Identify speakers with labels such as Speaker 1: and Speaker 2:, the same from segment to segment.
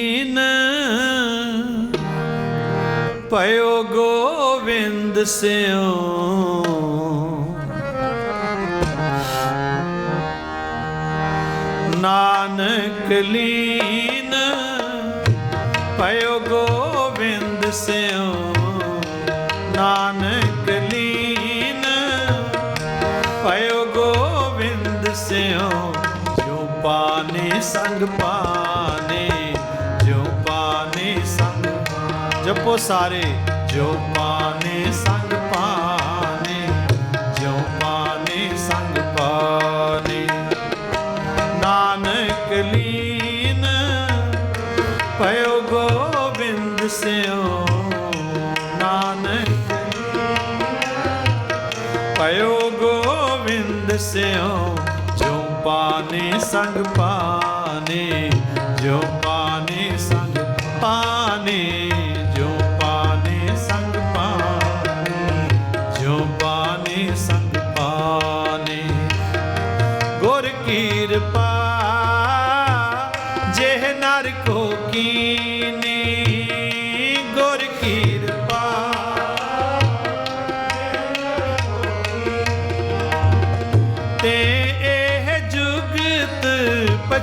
Speaker 1: ਨ ਪਇਓ ਗੋਵਿੰਦ ਸਿਓ। ਨਾਨਕ ਲੀਨ। ਪਇਓ ਗੋਵਿੰਦ ਸਿਓ। ਨਾਨਕ ਲੀਨ। ਪਇਓ ਗੋਵਿੰਦ ਸਿਓ। ਜੋ ਪਾਨੇ ਸੰਗ ਪਾਨੇ ਜਪੋ ਸਾਰੇ, ਜੋ ਪਾਨੇ ਸੰਗ ਪਾਨੇ, ਜੋ ਪਾਨੇ ਸੰਗ ਪਾਨੇ। ਨਾਨਕ ਲੀਨ ਪਇਓ ਗੋਬਿੰਦ ਸਿਓ, ਨਾਨਕ ਪਇਓ ਗੋਬਿੰਦ ਸਿਓ, ਜੋ ਪਾਨੇ ਸੰਗ ਪਾਨੇ, ਜੋ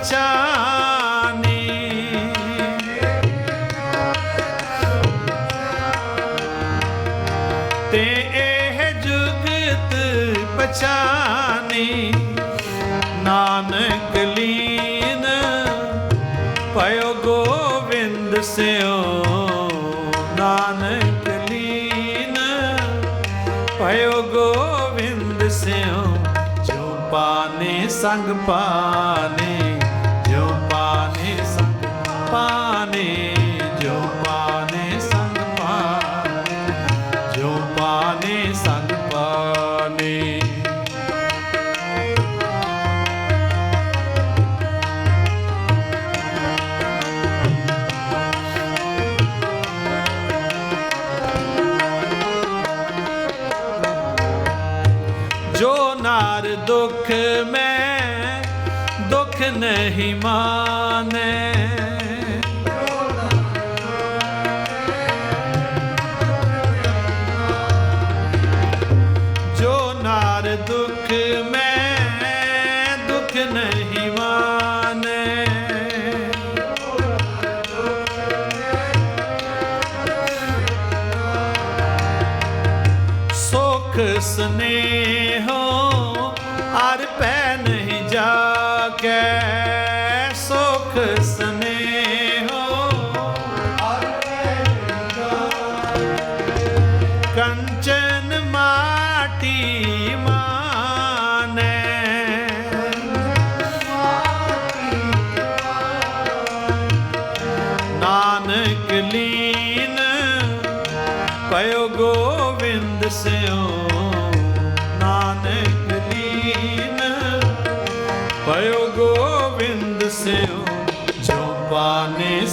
Speaker 1: ਪਛਾਨੀ ਤੇ ਇਹ ਜੁਗਤ ਪਛਾਨੀ ਨਾਨਕ ਲੀਨ ਪਇਓ ਗੋਵਿੰਦ ਸਿਓ ਨਾਨਕ ਲੀਨ ਪਇਓ ਗੋਵਿੰਦ ਸਿਓ ਜੋ ਪਾਨੇ ਸੰਗ ਪਾਨੇ ਨਹੀਂ ਮਾਨੈ।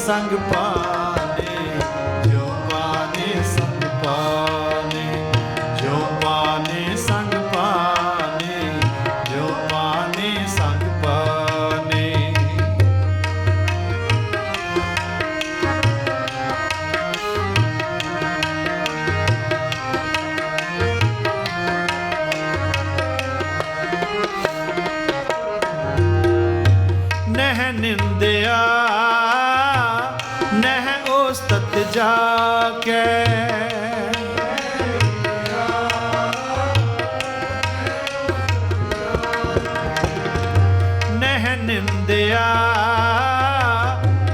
Speaker 1: ਸੰਗ ਪਾਨੇ ਨਿੰਦਿਆ।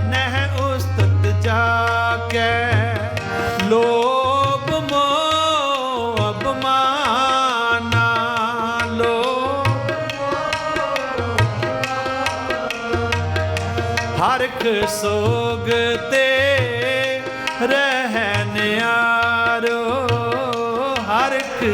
Speaker 1: ਨਹਿ ਉਸਤਤ ਜਾ ਕੇ ਲੋਭ ਮੋਹ ਅਪਮਾਨਾ ਲੋਭ ਹਰਖ ਸੋਗ ਤੇ ਰਹਿ ਨਿਆਰੋ ਹਰਖ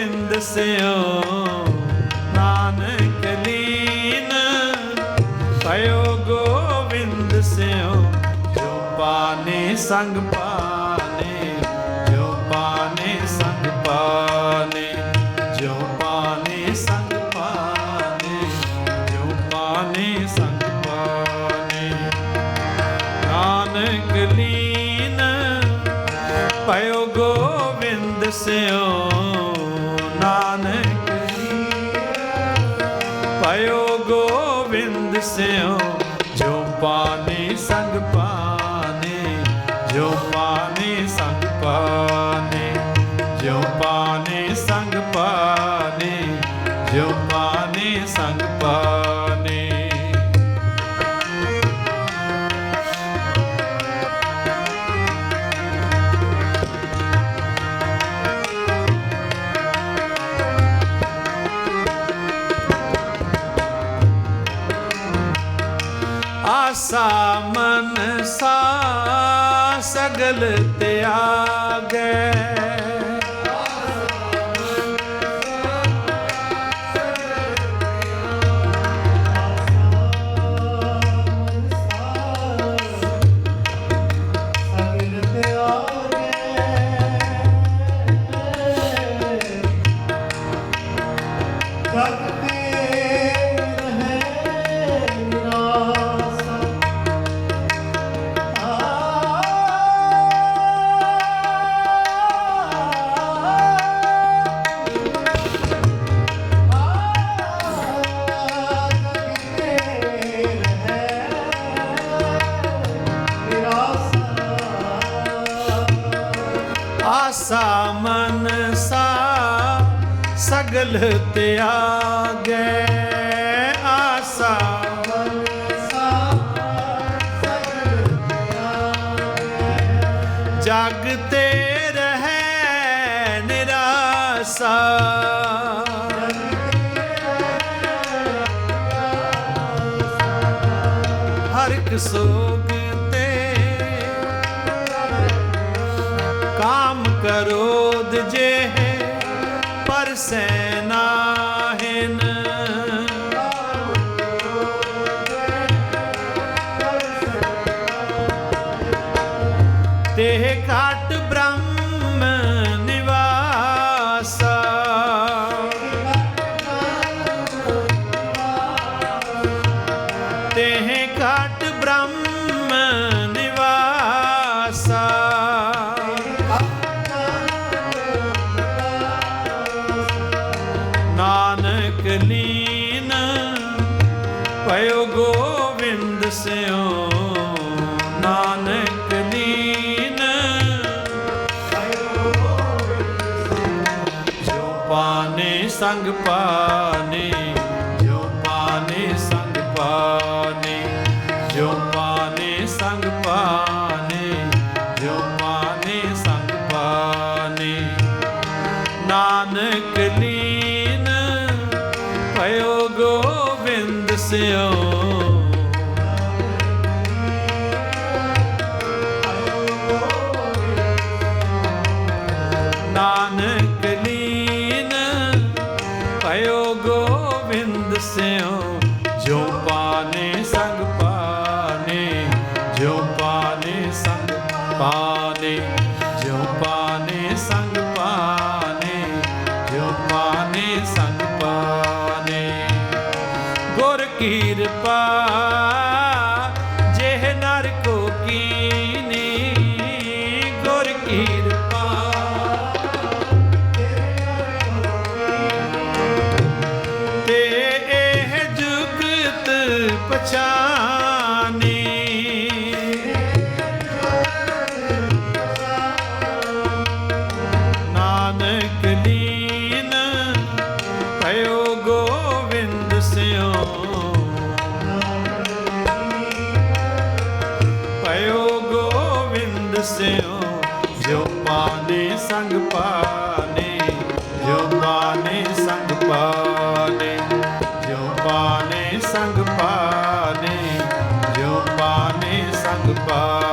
Speaker 1: ਗੋਵਿੰਦ ਸਿਓ, ਨਾਨਕ ਲੀਨ ਪਇਓ ਗੋਵਿੰਦ ਸਿਓ, ਜੋ ਪਾਨੇ ਸੰਗ ਪਾਨੇ, ਜੋ ਪਾਨੇ ਸੰਗ ਪਾਨੇ, ਜੋ ਪਾਨੇ ਸੰਗ ਪਾਨੇ, ਜੋ ਪਾਨੇ ਸੰਗ ਪਾਨੇ। ਨਾਨਕ ਲੀਨ ਪਇਓ ਗੋਵਿੰਦ ਸਿਓ ਗੋਵਿੰਦ ਜੋ ਪਾਨੇ ਸੰਗ ਪਾਨੇ ਜੋ ਸਗਲ ਆਸਾ ਮਨ ਸਾ ਸਗਲ ਤਿਆਗੈ ਆਸਾ ਜਗ ਤੇ ਰਹਿ ਨਿਰਾਸਾ। ਹਰ ਇੱਕ ਪਰ ਸੈਨਾਹਿਨ ਪਾਨੇ ਸੰਗ ਪਾਨੇ ਜੋ ਪਾਨੇ ਸੰਗ ਪਾਨੇ ਜੋ ਪਾਨੇ ਸੰਗ ਪਾਨੇ ਜੋ ਪਾਨੇ ਸੰਗ ਪਾਨੇ। ਨਾਨਕ ਲੀਨ ਪਇਓ ਗੋਵਿੰਦ ਸਿਓ। ਗੋਵਿੰਦ ਸਿਓ ਜੋ ਪਾਨੇ ਸੰਗ ਪਾਨੇ ਜੋ ਪਾਨੇ ਸੰਗ ਪਾਨੇ ਜੋ ਪਾਨੇ ਸੰਗ ਪਾਨੇ ਜੋ ਪਾਨੇ ਸੰਗ ਪਾਨੇ ਜੋ ਪਾਨੇ